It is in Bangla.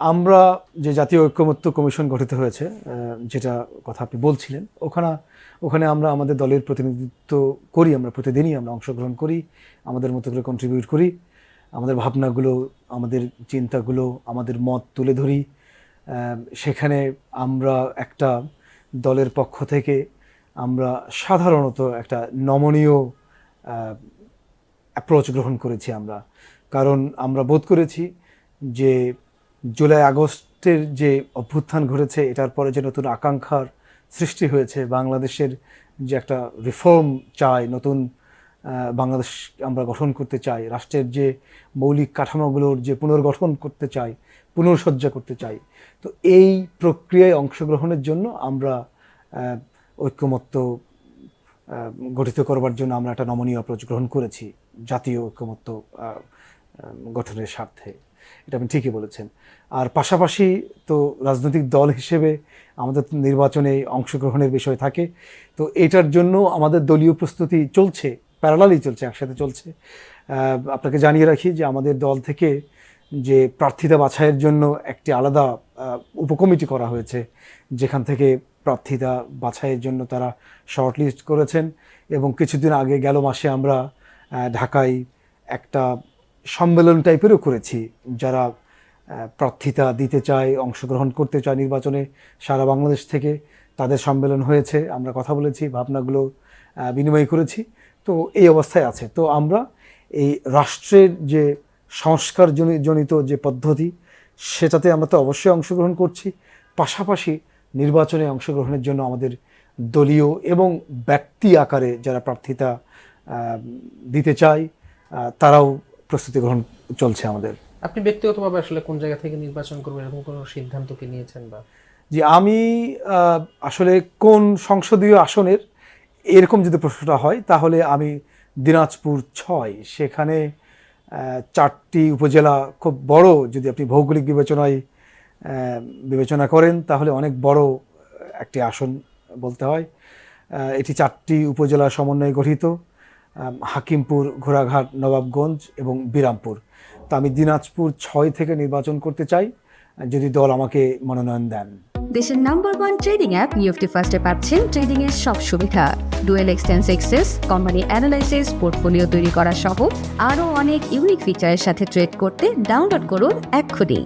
আমরা যে জাতীয় ঐক্যমত্য কমিশন গঠিত হয়েছে যেটা কথা আপনি বলছিলেন, ওখানে ওখানে আমরা আমাদের দলের প্রতিনিধিত্ব করি, আমরা প্রতিদিনই আমরা অংশগ্রহণ করি, আমাদের মতো করে কন্ট্রিবিউট করি, আমাদের ভাবনাগুলো, আমাদের চিন্তাগুলো, আমাদের মত তুলে ধরি সেখানে আমরা একটা দলের পক্ষ থেকে আমরা সাধারণত একটা নমনীয় অ্যাপ্রোচ গ্রহণ করেছি আমরা। কারণ আমরা বোধ করেছি যে জুলাই আগস্টের যে অভ্যুত্থান ঘটেছে, এটার পরে যে নতুন আকাঙ্ক্ষার সৃষ্টি হয়েছে, বাংলাদেশের যে একটা রিফর্ম চাই, নতুন বাংলাদেশ আমরা গঠন করতে চাই, রাষ্ট্রের যে মৌলিক কাঠামোগুলোর যে পুনর্গঠন করতে চাই, পুনর্সজ্জা করতে চাই, তো এই প্রক্রিয়ায় অংশগ্রহণের জন্য আমরা ঐক্যমত্য গঠিত করবার জন্য আমরা একটা নমনীয় অ্যাপ্রোচ গ্রহণ করেছি জাতীয় ঐক্যমত্য গঠনের স্বার্থে। এটা আপনি ঠিকই বলেছেন। আর পাশাপাশি তো রাজনৈতিক দল হিসেবে আমাদের নির্বাচনে অংশগ্রহণের বিষয় থাকে। তো এটার জন্য আমাদের দলীয় প্রস্তুতি চলছে প্যারালালি চলছে, একসাথে চলছে। আপনাকে জানিয়ে রাখি যে আমাদের দল থেকে যে প্রার্থিতা বাছাইয়ের জন্য একটি আলাদা উপকমিটি করা হয়েছে। যেখান থেকে প্রার্থিতা বাছাইয়ের জন্য তারা শর্ট লিস্ট করেছেন এবং কিছুদিন আগে গেল মাসে আমরা ঢাকায় একটা সম্মেলন টাইপেরও করেছি। যারা প্রার্থিতা দিতে চায়, অংশগ্রহণ করতে চায় নির্বাচনে সারা বাংলাদেশ থেকে, তাদের সম্মেলন হয়েছে, আমরা কথা বলেছি, ভাবনাগুলো বিনিময় করেছি। তো এই অবস্থায় আছে। তো আমরা এই রাষ্ট্রের যে সংস্কার জনি- জনিত যে পদ্ধতি, সেটাতে আমরা তো অবশ্যই অংশগ্রহণ করছি। পাশাপাশি নির্বাচনে অংশগ্রহণের জন্য আমাদের দলীয় এবং ব্যক্তি আকারে যারা প্রার্থিতা দিতে চায় তারাও প্রস্তুতি গ্রহণ চলছে আমাদের। আপনি ব্যক্তিগতভাবে আসলে কোন জায়গা থেকে নির্বাচন করবেন এরকম কোনো সিদ্ধান্ত কি নিয়েছেন বা? যে আমি আসলে কোন সংসদীয় আসনের এরকম যদি প্রশ্নটা হয় তাহলে আমি দিনাজপুর ছয়। সেখানে চারটি উপজেলা খুব বড় যদি আপনি ভৌগোলিক বিবেচনায় বিবেচনা করেন তাহলে অনেক বড় একটি আসন বলতে হয়। এটি চারটি উপজেলা সমন্বয়ে গঠিত। হাকিমপুর, ঘোড়াঘাট, নবাবগঞ্জ এবং বিরামপুর। তো আমি দিনাজপুর ছয় থেকে নির্বাচন করতে চাই, যদি দল আমাকে মনোনয়ন দেন। দেশের নাম্বার ওয়ান ট্রেডিং অ্যাপ নিউফটি ফার্স্টে পাচ্ছেন ট্রেডিং এর সব সুবিধা। ডুয়েল এক্সটেন্স এক্সেস কোম্পানি অ্যানালাইসিস পোর্টফোলিও তৈরি করা সহ আরও অনেক ইউনিক ফিচারের সাথে ট্রেড করতে ডাউনলোড করুন এক্ষুনি।